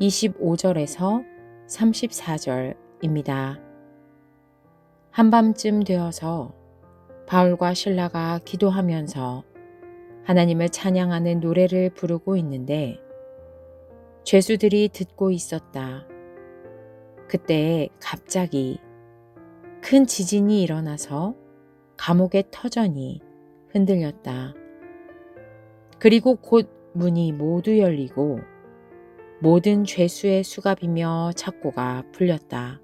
25절에서 34절입니다. 한밤쯤 되어서 바울과 신라가 기도하면서 하나님을 찬양하는 노래를 부르고 있는데 죄수들이 듣고 있었다. 그때 갑자기 큰 지진이 일어나서 감옥의 터전이 흔들렸다. 그리고 곧 문이 모두 열리고 모든 죄수의 수갑이며 착고가 풀렸다.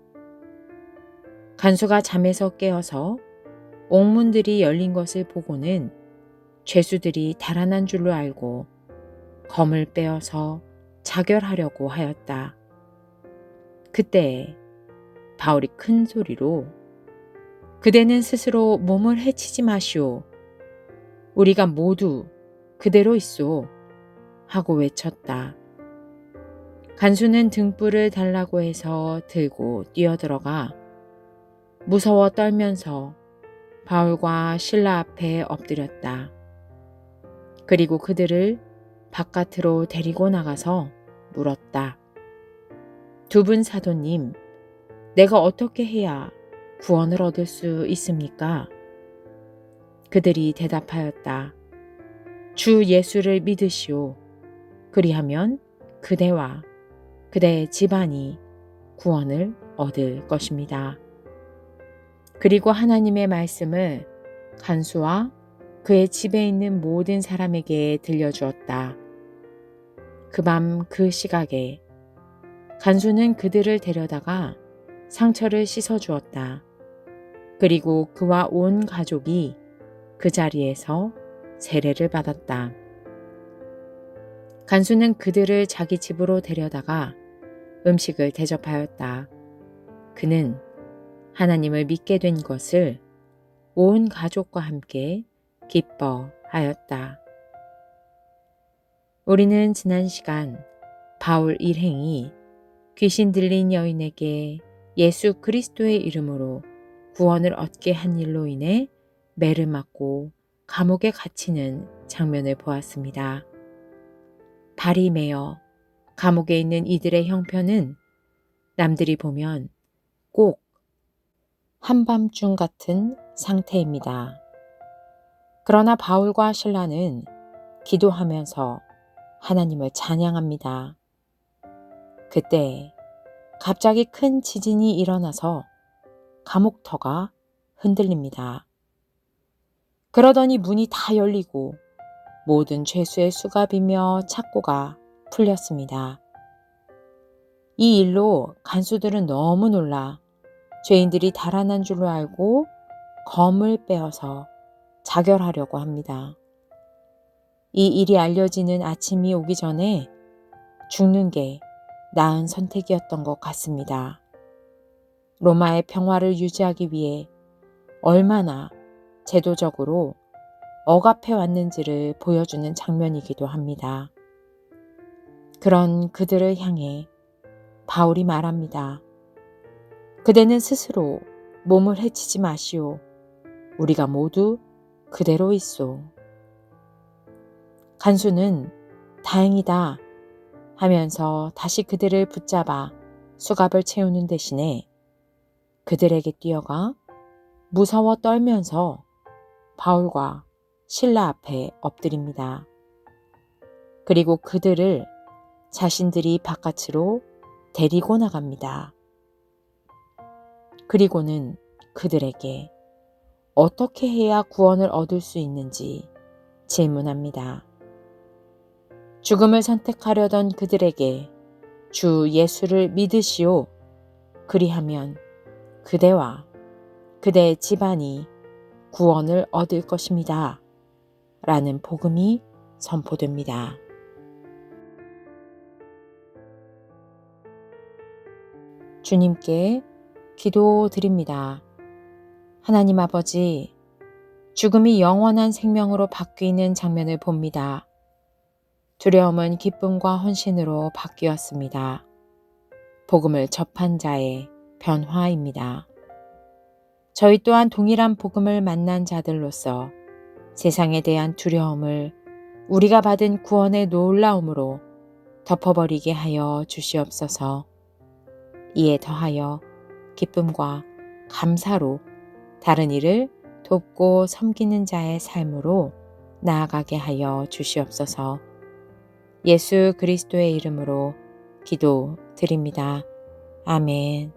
간수가 잠에서 깨어서 옥문들이 열린 것을 보고는 죄수들이 달아난 줄로 알고 검을 빼어서 자결하려고 하였다. 그때 바울이 큰 소리로 그대는 스스로 몸을 해치지 마시오. 우리가 모두 그대로 있소. 하고 외쳤다. 간수는 등불을 달라고 해서 들고 뛰어들어가 무서워 떨면서 바울과 신라 앞에 엎드렸다. 그리고 그들을 바깥으로 데리고 나가서 물었다. 두 분 사도님, 내가 어떻게 해야 구원을 얻을 수 있습니까? 그들이 대답하였다. 주 예수를 믿으시오. 그리하면 그대와 그대의 집안이 구원을 얻을 것입니다. 그리고 하나님의 말씀을 간수와 그의 집에 있는 모든 사람에게 들려주었다. 그 밤그 시각에 간수는 그들을 데려다가 상처를 씻어 주었다. 그리고 그와 온 가족이 그 자리에서 세례를 받았다. 간수는 그들을 자기 집으로 데려다가 음식을 대접하였다. 그는 하나님을 믿게 된 것을 온 가족과 함께 기뻐하였다. 우리는 지난 시간 바울 일행이 귀신 들린 여인에게 예수 그리스도의 이름으로 구원을 얻게 한 일로 인해 매를 맞고 감옥에 갇히는 장면을 보았습니다. 발이 메어 감옥에 있는 이들의 형편은 남들이 보면 꼭 한밤중 같은 상태입니다. 그러나 바울과 신라는 기도하면서 하나님을 찬양합니다. 그때 갑자기 큰 지진이 일어나서 감옥터가 흔들립니다. 그러더니 문이 다 열리고 모든 죄수의 수갑이며 착고가 풀렸습니다. 이 일로 간수들은 너무 놀라 죄인들이 달아난 줄로 알고 검을 빼어서 자결하려고 합니다. 이 일이 알려지는 아침이 오기 전에 죽는 게 나은 선택이었던 것 같습니다. 로마의 평화를 유지하기 위해 얼마나 제도적으로 억압해 왔는지를 보여주는 장면이기도 합니다. 그런 그들을 향해 바울이 말합니다. 그대는 스스로 몸을 해치지 마시오. 우리가 모두 그대로 있소. 간수는 다행이다 하면서 다시 그들을 붙잡아 수갑을 채우는 대신에 그들에게 뛰어가 무서워 떨면서 바울과 신라 앞에 엎드립니다. 그리고 그들을 자신들이 바깥으로 데리고 나갑니다. 그리고는 그들에게 어떻게 해야 구원을 얻을 수 있는지 질문합니다. 죽음을 선택하려던 그들에게 주 예수를 믿으시오. 그리하면 그대와 그대의 집안이 구원을 얻을 것입니다. 라는 복음이 선포됩니다. 주님께 기도드립니다. 하나님 아버지, 죽음이 영원한 생명으로 바뀌는 장면을 봅니다. 두려움은 기쁨과 헌신으로 바뀌었습니다. 복음을 접한 자의 변화입니다. 저희 또한 동일한 복음을 만난 자들로서 세상에 대한 두려움을 우리가 받은 구원의 놀라움으로 덮어버리게 하여 주시옵소서. 이에 더하여 기쁨과 감사로 다른 일을 돕고 섬기는 자의 삶으로 나아가게 하여 주시옵소서. 예수 그리스도의 이름으로 기도 드립니다. 아멘.